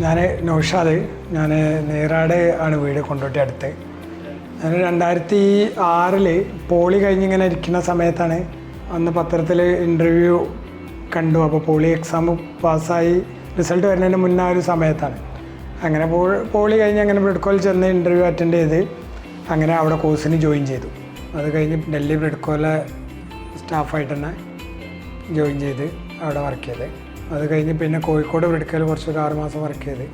ഞാൻ നൗഷാദ് ഞാൻ നേരാട് ആണ് വീട് കൊണ്ടോട്ടി അടുത്ത്. ഞാൻ രണ്ടായിരത്തി ആറിൽ പോളി കഴിഞ്ഞിങ്ങനെ ഇരിക്കുന്ന സമയത്താണ് അന്ന് പത്രത്തിൽ ഇന്റർവ്യൂ കണ്ടു. അപ്പോൾ പോളി എക്സാം പാസ്സായി റിസൾട്ട് വരുന്നതിന് മുന്നേ ആ ഒരു സമയത്താണ്. അങ്ങനെ പോ പോളി കഴിഞ്ഞ് അങ്ങനെ ബ്രിഡ്കോയിൽ ചെന്ന് ഇന്റർവ്യൂ അറ്റൻഡ് ചെയ്ത് അങ്ങനെ അവിടെ കോഴ്സിന് ജോയിൻ ചെയ്തു. അത് കഴിഞ്ഞ് ഡൽഹി ബ്രിഡ്കോയിലെ സ്റ്റാഫായിട്ട് തന്നെ ജോയിൻ ചെയ്ത്. അവിടെ വർക്ക് ചെയ്ത്. അത് കഴിഞ്ഞ് പിന്നെ കോഴിക്കോട് ബ്രിഡ്ക്കയിൽ കുറച്ചൊരു ആറ് മാസം വർക്ക് ചെയ്ത്.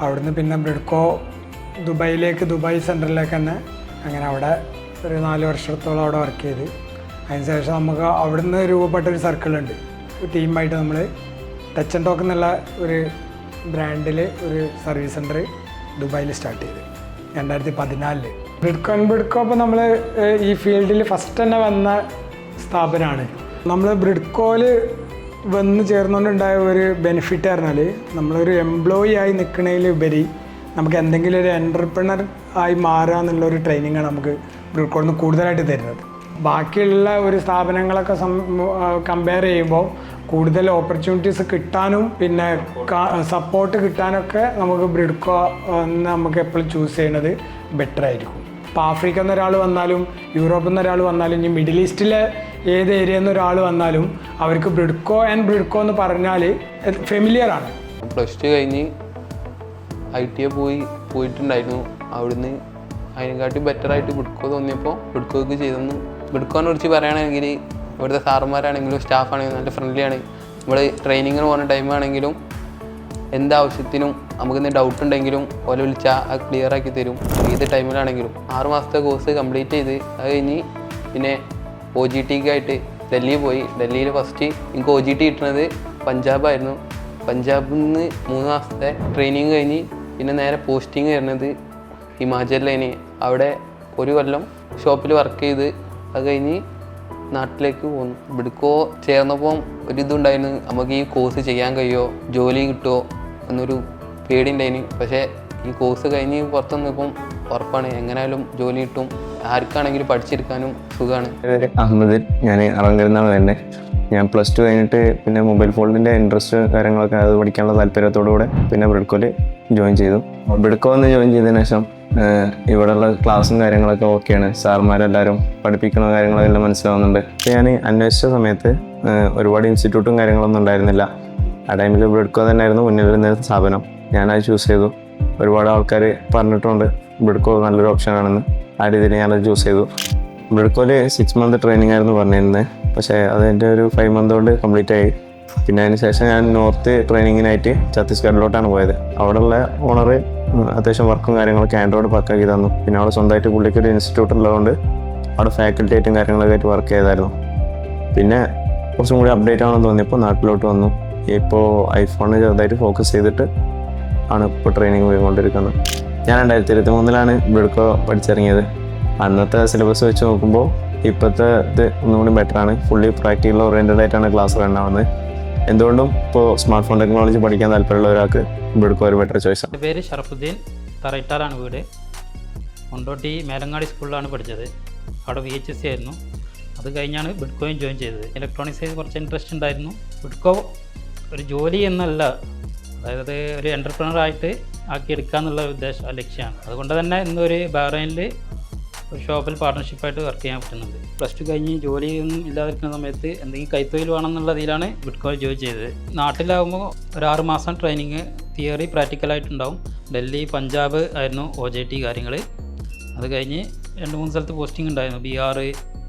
അവിടുന്ന് പിന്നെ ബ്രിഡ്കോ ദുബായിലേക്ക് ദുബായ് സെന്ററിലേക്ക് തന്നെ അങ്ങനെ അവിടെ ഒരു നാല് വർഷത്തോളം അവിടെ വർക്ക് ചെയ്ത്. അതിനുശേഷം നമുക്ക് അവിടുന്ന് രൂപപ്പെട്ട ഒരു സർക്കിളുണ്ട് ടീമായിട്ട് നമ്മൾ ടച്ച് ആൻഡ് ടോക്ക് എന്നുള്ള ഒരു ബ്രാൻഡിൽ ഒരു സർവീസ് സെന്റർ ദുബായിൽ സ്റ്റാർട്ട് ചെയ്ത്. രണ്ടായിരത്തി പതിനാലിൽ. ബ്രിഡ്കോ ബ്രിഡ്കോ അപ്പോൾ നമ്മൾ ഈ ഫീൽഡിൽ ഫസ്റ്റ് തന്നെ വന്ന സ്ഥാപനമാണ് നമ്മൾ ബ്രിഡ്കോയിൽ വന്ന് ചേർന്നുകൊണ്ടുണ്ടായ ഒരു ബെനിഫിറ്റ് പറഞ്ഞാൽ നമ്മളൊരു എംപ്ലോയി ആയി നിൽക്കുന്നതിൽ ഉപരി നമുക്ക് എന്തെങ്കിലും ഒരു എന്റർപ്രണർ ആയി മാറുക എന്നുള്ള ഒരു ട്രെയിനിങ്ങാണ് നമുക്ക് ബ്രിഡ്കോയിൽ നിന്ന് കൂടുതലായിട്ട് തരുന്നത്. ബാക്കിയുള്ള ഒരു സ്ഥാപനങ്ങളൊക്കെ കമ്പയർ ചെയ്യുമ്പോൾ കൂടുതൽ ഓപ്പർച്യൂണിറ്റീസ് കിട്ടാനും പിന്നെ സപ്പോർട്ട് കിട്ടാനൊക്കെ നമുക്ക് ബ്രിഡ്കോ നമുക്ക് എപ്പോഴും ചൂസ് ചെയ്യുന്നത് ബെറ്റർ ആയിരിക്കും. ഇപ്പോൾ ആഫ്രിക്കയിൽ നിന്ന് ഒരാൾ വന്നാലും യൂറോപ്പിൽ നിന്ന് ഒരാൾ വന്നാലും ഇനി മിഡിൽ ഈസ്റ്റിലെ ഏത് ഏരിയയിൽ നിന്ന് ഒരാൾ വന്നാലും അവർക്ക് ബ്രിഡ്കോ ആൻഡ് ബ്രിഡ്കോ എന്ന് പറഞ്ഞാൽ ഫെമിലിയർ ആണ്. പ്ലസ് ടു കഴിഞ്ഞ് ഐ ടി എ പോയി പോയിട്ടുണ്ടായിരുന്നു. അവിടുന്ന് അതിനെക്കാട്ടി ബെറ്റർ ആയിട്ട് ബിഡ്കോ തോന്നിയപ്പോൾ ബിഡ്കോക്ക് ചെയ്തെന്ന് ബിഡ്കോനെ കുറിച്ച് പറയുകയാണെങ്കിൽ ഇവിടുത്തെ സാറുമാരാണെങ്കിലും സ്റ്റാഫാണെങ്കിലും നല്ല ഫ്രണ്ട്ലി ആണ്. നമ്മൾ ട്രെയിനിങ്ങിന് പോകുന്ന ടൈമാണെങ്കിലും എന്താവശ്യത്തിനും നമുക്കിന്ന് ഡൗട്ട് ഉണ്ടെങ്കിലും ഓല വിളിച്ചാൽ ക്ലിയർ ആക്കി തരും. ഏത് ടൈമിലാണെങ്കിലും ആറ് മാസത്തെ കോഴ്സ് കംപ്ലീറ്റ് ചെയ്ത് അത് കഴിഞ്ഞ് പിന്നെ ഒ ജി ടിക്കായിട്ട് ഡൽഹി പോയി. ഡൽഹിയിൽ ഫസ്റ്റ് എനിക്ക് ഒ ജി ടി കിട്ടുന്നത് പഞ്ചാബായിരുന്നു പഞ്ചാബിൽ നിന്ന് മൂന്ന് മാസത്തെ ട്രെയിനിങ് കഴിഞ്ഞ് പിന്നെ നേരെ പോസ്റ്റിംഗ് വരുന്നത് ഹിമാചലിലേന്. അവിടെ ഒരു കൊല്ലം ഷോപ്പിൽ വർക്ക് ചെയ്ത് അത് കഴിഞ്ഞ് നാട്ടിലേക്ക് പോന്നു. ഇവിടക്കോ ചേർന്നപ്പോൾ ഒരിതുണ്ടായിരുന്നു നമുക്ക് ഈ കോഴ്സ് ചെയ്യാൻ കഴിയുമോ ജോലി കിട്ടുമോ എന്നൊരു പേടിയുണ്ടായിന്. പക്ഷേ ഈ കോഴ്സ് കഴിഞ്ഞ് പുറത്ത് ഉറപ്പാണ്. എങ്ങനെയായാലും ജോലി കിട്ടും. ആർക്കാണെങ്കിലും പഠിച്ചെടുക്കാനും സുഖമാണ്. അഹമ്മദ് ഞാൻ അറങ്കരുന്നാണ് തന്നെ. ഞാൻ പ്ലസ് ടു കഴിഞ്ഞിട്ട് പിന്നെ മൊബൈൽ ഫോണിന്റെ ഇൻട്രസ്റ്റ് കാര്യങ്ങളൊക്കെ അത് പഠിക്കാനുള്ള താല്പര്യത്തോടു കൂടെ പിന്നെ ബ്രിഡ്കോയിൽ ജോയിൻ ചെയ്തു. ബ്രിഡ്കോ എന്ന് ജോയിൻ ചെയ്തതിന് ശേഷം ഇവിടെയുള്ള ക്ലാസ്സും കാര്യങ്ങളൊക്കെ ഓക്കെയാണ് സാർമാരെല്ലാവരും പഠിപ്പിക്കുന്ന കാര്യങ്ങളെല്ലാം മനസ്സിലാവുന്നുണ്ട്. അപ്പോൾ ഞാൻ അന്വേഷിച്ച സമയത്ത് ഒരുപാട് ഇൻസ്റ്റിറ്റ്യൂട്ടും കാര്യങ്ങളൊന്നും ഉണ്ടായിരുന്നില്ല. ആ ടൈമിൽ ബ്രിഡ്കോ തന്നെയായിരുന്നു മുന്നിൽ വരുന്ന സ്ഥാപനം. ഞാനത് ചൂസ് ചെയ്തു. ഒരുപാട് ആൾക്കാർ പറഞ്ഞിട്ടുണ്ട് ബ്രിഡ്കോ നല്ലൊരു ഓപ്ഷനാണെന്ന് ആ രീതിയിൽ ഞാനത് ചൂസ് ചെയ്തു. ബ്രിഡ്കോയിൽ സിക്സ് മന്ത് ട്രെയിനിങ് ആയിരുന്നു പറഞ്ഞിരുന്നത് പക്ഷേ അതെന്റെ ഒരു ഫൈവ് മന്ത് കൊണ്ട് കംപ്ലീറ്റ് ആയി. പിന്നെ അതിന് ശേഷം ഞാൻ നോർത്ത് ട്രെയിനിങ്ങിനായിട്ട് ഛത്തീസ്ഗഡിലോട്ടാണ് പോയത്. അവിടെയുള്ള ഓണർ അത്യാവശ്യം വർക്കും കാര്യങ്ങളൊക്കെ ആൻഡ്രോയിഡ് പക്കാക്കി തന്നു. പിന്നെ അവിടെ സ്വന്തമായിട്ട് പുള്ളിക്ക് ഒരു ഇൻസ്റ്റിറ്റ്യൂട്ട് ഉള്ളതുകൊണ്ട് അവിടെ ഫാക്കൽറ്റി ആയിട്ടും കാര്യങ്ങളൊക്കെ ആയിട്ട് വർക്ക് ചെയ്തായിരുന്നു. പിന്നെ കുറച്ചും കൂടി അപ്ഡേറ്റ് ആണെന്ന് തോന്നിയപ്പോൾ നാട്ടിലോട്ട് വന്നു. ഇപ്പോൾ ഐഫോണിൽ ചെറുതായിട്ട് ഫോക്കസ് ചെയ്തിട്ട് ആണ് ഇപ്പോൾ ട്രെയിനിങ് പോയിക്കൊണ്ടിരിക്കുന്നത്. ഞാൻ രണ്ടായിരത്തി ഇരുപത്തി മൂന്നിലാണ് ബിഡ്കോ പഠിച്ചിറങ്ങിയത്. അന്നത്തെ സിലബസ് വെച്ച് നോക്കുമ്പോൾ ഇപ്പോഴത്തെ ഇത് ഒന്നുകൂടി ബെറ്ററാണ് ഫുള്ളി പ്രാക്ടിക്കൽ ഓറിയന്റഡ് ആയിട്ടാണ് ക്ലാസ് ഉണ്ടാവുന്നത് എന്തുകൊണ്ടും ഇപ്പോൾ സ്മാർട്ട് ഫോൺ ടെക്നോളജി പഠിക്കാൻ താല്പര്യമുള്ള ഒരാൾക്ക് ബിഡ്കോ ഒരു ബെറ്റർ ചോയ്സ് ആണ്. പേര് ഷറഫുദ്ദീൻ. തറയിട്ടാലാണ് വീട്. കൊണ്ടോട്ടി മേലങ്ങാടി സ്കൂളിലാണ് പഠിച്ചത്. അവിടെ വി എച്ച് എസ് സി ആയിരുന്നു. അത് കഴിഞ്ഞാണ് ബിഡ്കോയും ജോയിൻ ചെയ്തത്. ഇലക്ട്രോണിക്സ് കുറച്ച് ഇൻട്രസ്റ്റ് ഉണ്ടായിരുന്നു. ബിഡ്കോ ഒരു ജോലി എന്നല്ല. അതായത് ഒരു എന്റർപ്രണർ ആയിട്ട് ആക്കിയെടുക്കുക എന്നുള്ള ഉദ്ദേശം ലക്ഷ്യമാണ് അതുകൊണ്ട് തന്നെ ഇന്നൊരു ബഹ്റൈനിൽ ഒരു ഷോപ്പിൽ പാർട്ട്ണർഷിപ്പായിട്ട് വർക്ക് ചെയ്യാൻ പറ്റുന്നുണ്ട്. പ്ലസ് ടു കഴിഞ്ഞ് ജോലിയൊന്നും ഇല്ലാതിരിക്കുന്ന സമയത്ത് എന്തെങ്കിലും കൈത്തൊഴിൽ വേണമെന്നുള്ളതിലാണ് ബിഡ്കോ ജോലി ചെയ്തത്. നാട്ടിലാകുമ്പോൾ ഒരു മാസം ട്രെയിനിങ് തിയറി പ്രാക്ടിക്കലായിട്ടുണ്ടാവും ഡൽഹി പഞ്ചാബ് ആയിരുന്നു ഒ ജെ ടി കാര്യങ്ങൾ. അത് കഴിഞ്ഞ് രണ്ട് മൂന്ന് സ്ഥലത്ത് പോസ്റ്റിംഗ് ഉണ്ടായിരുന്നു. ബീഹാർ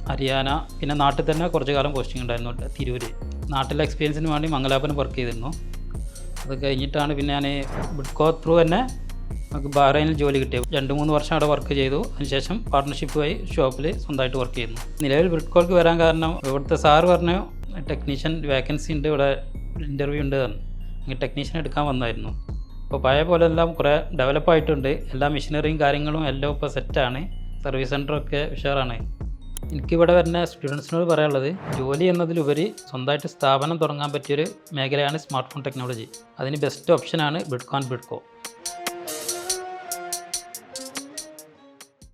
ഹരിയാന പിന്നെ നാട്ടിൽ തന്നെ കുറച്ച് കാലം പോസ്റ്റിംഗ് ഉണ്ടായിരുന്നു. തിരൂര്. നാട്ടിലെ എക്സ്പീരിയൻസിന് വേണ്ടി മംഗലാപുരം വർക്ക് ചെയ്തിരുന്നു. അത് കഴിഞ്ഞിട്ടാണ് പിന്നെ ഞാൻ ബിഡ്കോ ത്രൂ തന്നെ നമുക്ക് ബഹ്റൈനിൽ ജോലി കിട്ടിയത്. രണ്ട് മൂന്ന് വർഷം അവിടെ വർക്ക് ചെയ്തു. അതിനുശേഷം പാർട്ട്ണർഷിപ്പുമായി ഷോപ്പിൽ സ്വന്തമായിട്ട് വർക്ക് ചെയ്യുന്നു. നിലവിൽ ബ്രിഡ്കോൾക്ക് വരാൻ കാരണം ഇവിടുത്തെ സാറ് പറഞ്ഞു ടെക്നീഷ്യൻ വേക്കൻസി ഉണ്ട് ഇവിടെ ഇന്റർവ്യൂ ഉണ്ട് അങ്ങനെ ടെക്നീഷ്യൻ എടുക്കാൻ വന്നായിരുന്നു. ഇപ്പോൾ പഴയ പോലെ എല്ലാം കുറേ ഡെവലപ്പായിട്ടുണ്ട് എല്ലാ മെഷീനറിയും കാര്യങ്ങളും എല്ലാം ഇപ്പോൾ സെറ്റാണ് സർവീസ് സെന്ററൊക്കെ ഉഷാറാണ്. എനിക്കിവിടെ വരുന്ന സ്റ്റുഡൻസിനോട് പറയാനുള്ളത് ജോലി എന്നതിലുപരി സ്വന്തമായിട്ട് സ്ഥാപനം തുടങ്ങാൻ പറ്റിയൊരു മേഖലയാണ് സ്മാർട്ട് ഫോൺ ടെക്നോളജി. അതിന് ബെസ്റ്റ് ഓപ്ഷനാണ് ബിഡ്കോൺ ബിഡ്കോ.